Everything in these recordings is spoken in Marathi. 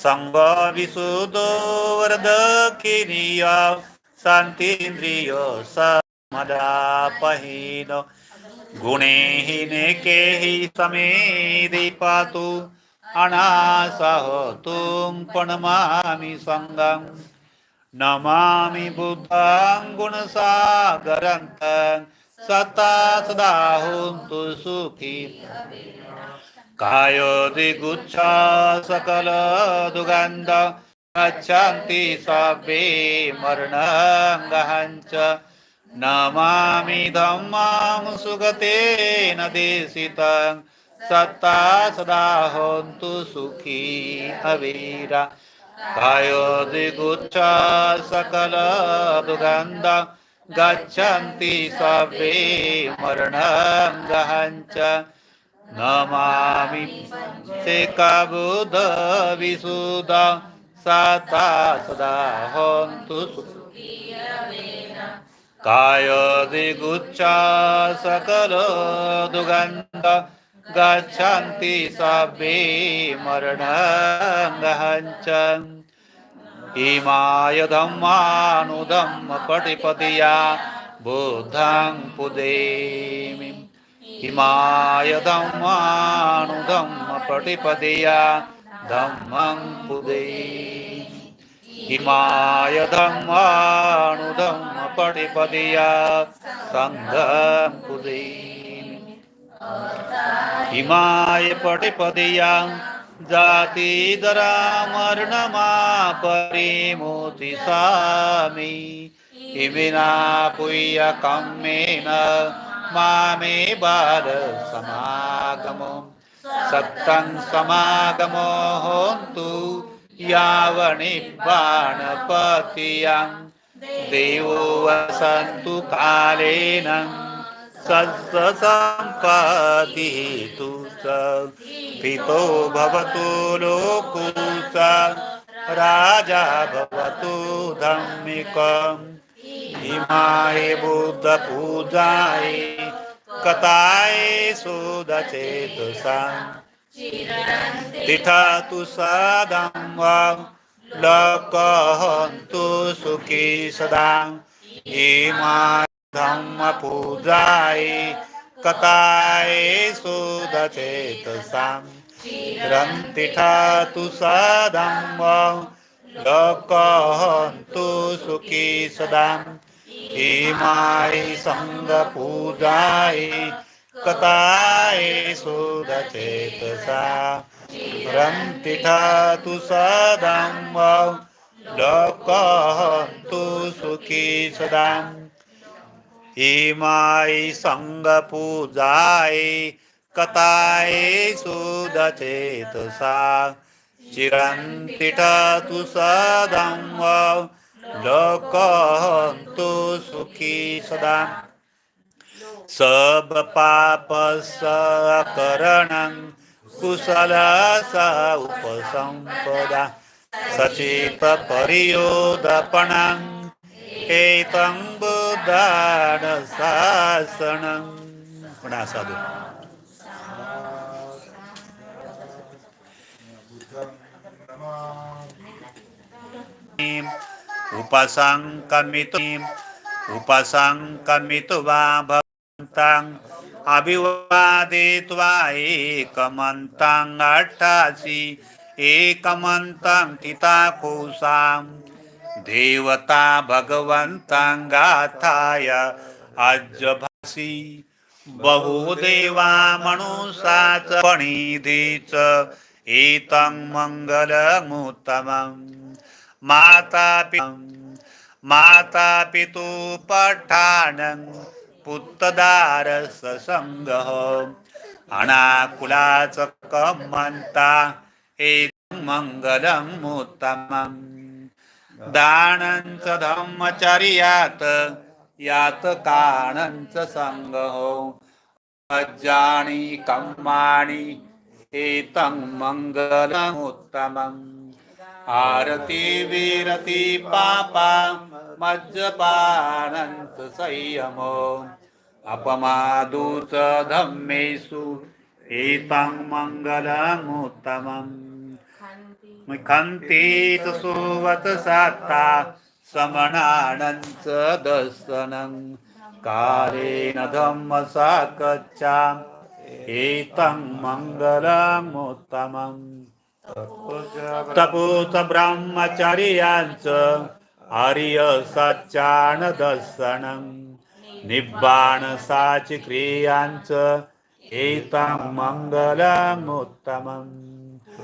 സംഗാവിസുതോ വരദക്കിനിയ ശാന്തിന്ദ്രിയോ സമദാപഹീനോ ഗുണൈ നേകേഹി സമേതി പാതു അനാസഹോ തും പ്രണമാമി സംഗം नमामि ബുദ്ധം ഗുണസാഗരന്തം सता सदा हुन्तु सुखी। कायोदिगुच्छ सकल दुगन्ध गच्छन्ति सभे मरणङ्गहञ्च। गहञ्च नमामि धम्मां सुगतेन देशितं सत्ता सदा हन्तु सुखी अवीरा। कायोदिगुच्छ सकल दुगन्ध गच्छन्ति सर्वे मरणं गहञ्च। नमामि ते काबुध विशुद साता सदा हन्तु काय दिगुच्छ सकल दुगन्ध गच्छन्ति सर्वे मरणङ्गहञ्च गहञ्च। ഹിമായധമ്മാനുധമ്മ പടിപതിയാ ബുദ്ധം പുദേമി ഹിമായധമ്മാനുധമ്മ പടിപതിയാ ധമ്മം പുദേ ഹിമായധമ്മാനുധമ്മ പടിപതിയാ സംഘം പുദേ ഹിമായ പടിപതിയാ जाती पटिपदिया जातिदरा परी मोती सामी। हिमिना पुय्य कम्मेन मामे बाल समागमो। सत्तं समागमो होन्तु बाणपतियं। देवो वसन्तु कालेन। सत्सम्पतिः तु स पितो भवतु लोको स राजा भवतु धम्मिकम्। इमाय बुद्ध पूजाय कथाय सुदचेतसा। तिथा तु सदं वा। लकहन्तु सुखी सदा। इमाय धम्मपूजाय कथाय सुदचेतसा। रन्तिठा तु सदं वा लोकहन्तु सुखी सदा इमाय सङ्गपूजाय कथाय सुदचेतसा रन्तिठा तु सदं लोकहन्तु सुखी सदा हिमाय सङ्गपूजाय कथाय सुदचेतसा चिरन्तिठतु सदं लोकहन्तु सुखी सदा। सब पाप सकरणं कुशल स उपसम्पदा सचेत परियोदपणं एतं बुद्धान शासनं पुन्हा साधू उपसङ्कमितुम् वा भवन्ताम् अभिवादित्वा एकमन्ताम् अट्टासि एकमन्तं तिताकोसाम्। देवता भगवंतांगाथाय गाथाय बहुदेवा मनुसाच च पणिधि च एतं मङ्गलमुत्तमम् माता माता पितु पठानं पुत्तदारससङ्गः अनाकुलाच कमन्ता एतं मङ्गलम् उत्तमम् दानंच धम्मचर्यात यात काणंच संगहो अज्जाणी कम्माणी एतं मङ्गलमुत्तमम् आरती विरती पापा मज्जपानंत संयमो। अपमादूच धम्मेषु एतं मङ्गलमुत्तमम् खन्तीत सुवत सात्ता समणानंच दर्शनं. कालेन धम्म साकच्चा एतं मंगलमोत्तमं. तपोत ब्रह्मचर्यांचं आर्य सच्चान दर्शनं. निब्बाण साची क्रियांच एतं मंगलमोत्तमं.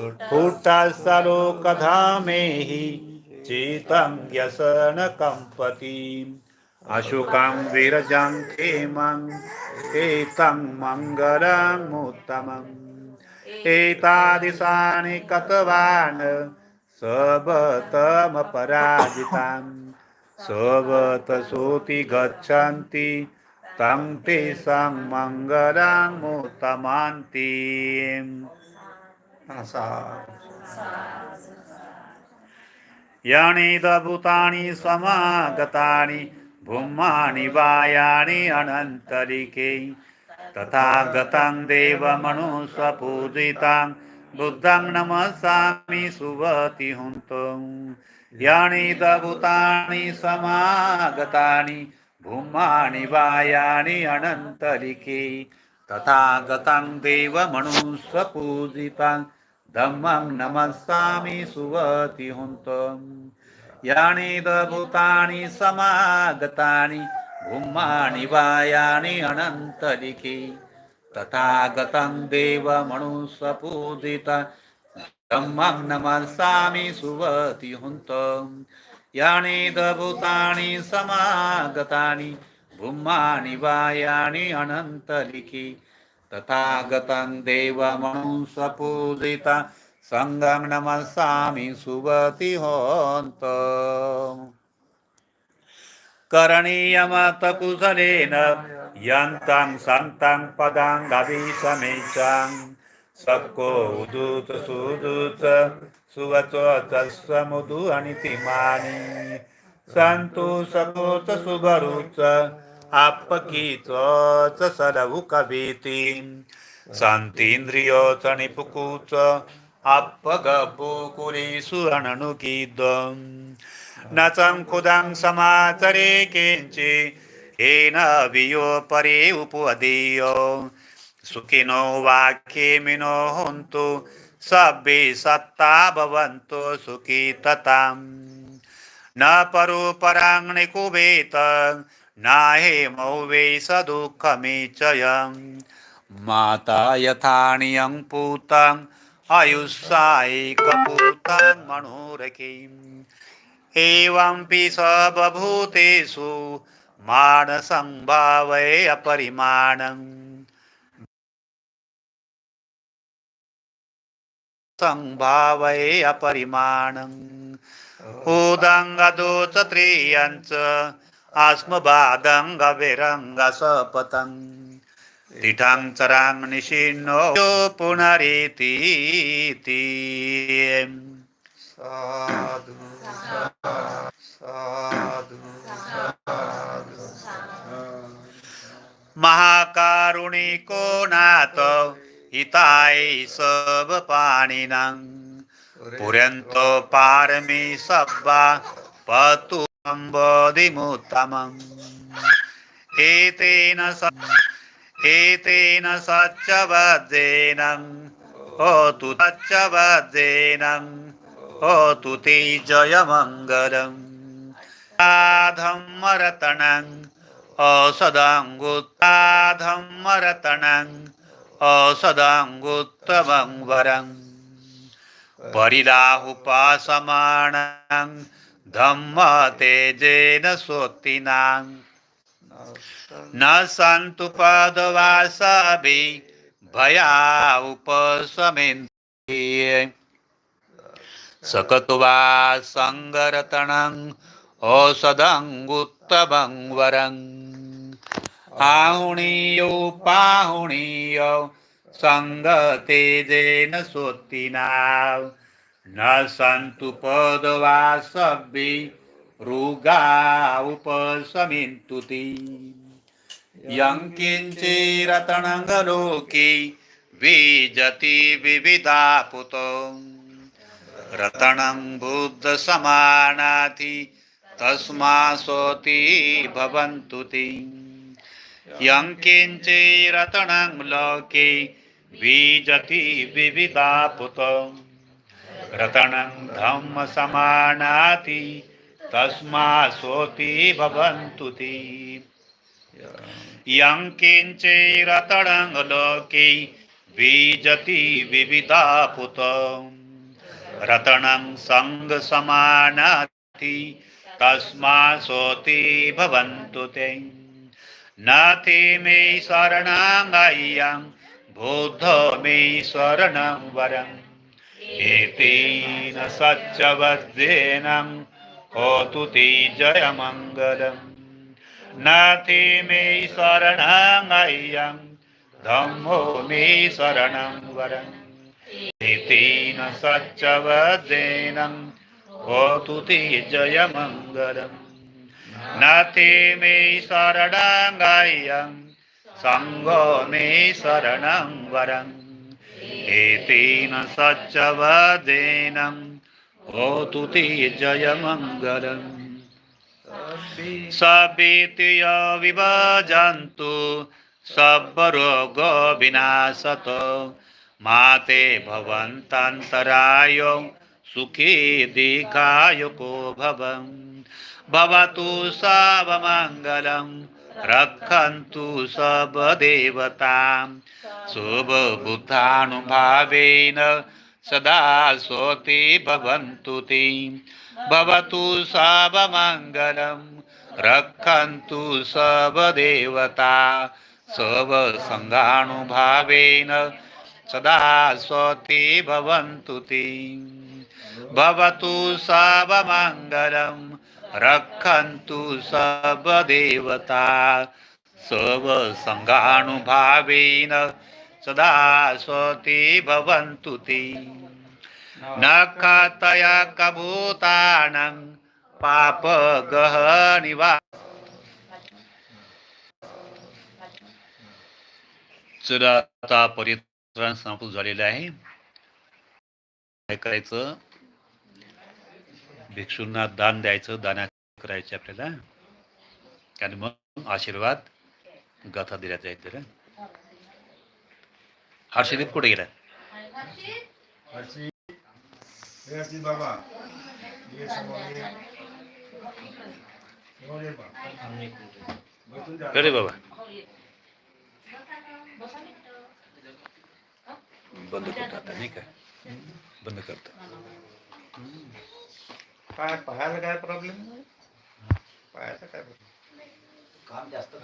पुट्टसलोकधामेहि चेतं व्यसन कम्पति अशुकं विरजं खेमं एतं मङ्गलमुत्तमम्। एतादृशानि कतवान् सबतमपराजितां सबतसोति गच्छन्ति तं तेषां मङ्गलमुत्तमान्ति यणिदभूतानि समागतानि भूमानि वायानि अनन्तरिके। तथा गतं देवमनुस्वपूजितां बुद्धं नमसामि सुवति हुन्तं। यणिदभूतानि समागतानि भूमानि वायानि अनन्तरिके। तथा गतं देवमनुस्वपूजितां धम्मं नमस्सामि सुवति हुन्तं। यानि दभूतानि समागतानि भूमानि वायानि अनन्तलिखि। तथा गतं देवमनुसपूजित धम्मं नमस्सामि सुवति हुन्तं। यानि दभूतानि समागतानि भूमानि वायानि अनन्तलिखि। गतं देवमनुष्वपूजिता सङ्गं नमस्सामि सुवति होन्त करणीयमतकुशलेन यन्तं सन्तं पदाङ्गभिसमेचां सक्को उदूत सुदूत सुवच तस्वमुदु अनितिमानि। सन्तु सकोच सुभरुच आपकीच च सरवु कवीतिं सन्तीन्द्रियो च निपुकूच अपगपुकुलीषु अननुकीदम् न संखुदं समाचरे किञ्चि येन वियो परे उपदीयो सुखिनो वाक्येमिनो हन्तु सभ्ये सत्ता भवन्तु सुखी ततां न परो पराङ्नि कुबेत नाहे मौवे स दुःखमेचयम् माता यथा नियं पूतं आयुष्सायिकपूतं मनोरकीम् एवंपि सबभूतेषु मानसं भावय अपरिमाणम्। संभावय अपरिमाणम्। उदङ्गदोच त्रियञ्च ఆస్మబాదంగ విరంగ స్వపతం తిఠాం చరాం నిషిన్నో పునరీతి సాధు సాధు మహాకారుణికో నాతో హితాయ సబ్ పాణినం పురంతో పారమి సబ్బా పతు बोधिमुत्तमम् एतेन स एतेन सच्चवद्देन होतु तच्चवद्देनं होतु ते जयमङ्गलम् धम्मरतणं औषधाङ्गुत्ताधम्मरतणं औषधाङ्गुत्तमं वरम्। परिलाहुपासमानं धम्म तेजेन सोत्तिनां। न सन्तु पदवासभि भया उपशमेन्ति सकत्वा सङ्गरतणं औषधङ्गुत्तमं वरं आहुणीयो पाहुणीयो सङ्गतेजेन सोत्तिना। न सन्तु पदवासभि ऋगा उपशमिन्तु ते यं किञ्चिरतणङ्गलोके विजति विविधा पुतो रतनं बुद्धसमानाति तस्मा सोति भवन्तु ते यं किञ्चिरतनं लोके बीजति विविधापुत। रतनं धम्मसमानाति तस्मा सोति भवन्तु ते। यं किञ्चिरतनं लोके बीजति विविधापुत। रतनं सङ्गसमानाति तस्मा सोति भवन्तु ते। न ते मे शरणाङ्गय्यं बुद्धो मे शरणं वरम्। एतेन सच्चवद्येन होतु ते जयमङ्गलम् न ते मे शरणाङ्गय्यं धम्मो मे शरणं वरम्। एतेन सच्चवद्येन होतु ते जयमङ्गलम् न ते मे शरणाङ्गय्यं सङ्गो मे शरणं वरम्। एतेन सच्चवदेन होतु ते जयमङ्गलम्। सवेत्य विभजन्तु सर्वरोगविनाशत माते भवन्तान्तराय सुखी दीर्घायुको भवन् भवतु सावमङ्गलम्। रक्षन्तु सबदेवता शुभबुद्धानुभावेन सदा सोति भवन्तु ते। भवतु सर्वमङ्गलं रक्षन्तु सर्वदेवता। सर्वसङ्गानुभावेन सदा स्वति भवन्तु ते। भवतु सर्वमङ्गलं रक्षन्तु सर्वदेवता सर्वसङ्गानुभावेन सदा स्वती भवन्तु ते। न कतया कभूतानं पापगहनिवा चला आता परित्राण समाप्त झालेलं आहे. काय करायचं? भिक्षूंना दान द्यायचं दाना करायचे आपल्याला. आणि मग आशीर्वाद गाथा दिल्या जाईल हर्षदीप कुठे गेला? बाबा अरे बाबा. बंद करतो आता नाही का? बंद करतो. काय पायाला काय प्रॉब्लेम पायाचा काय प्रॉब्लेम काम जास्त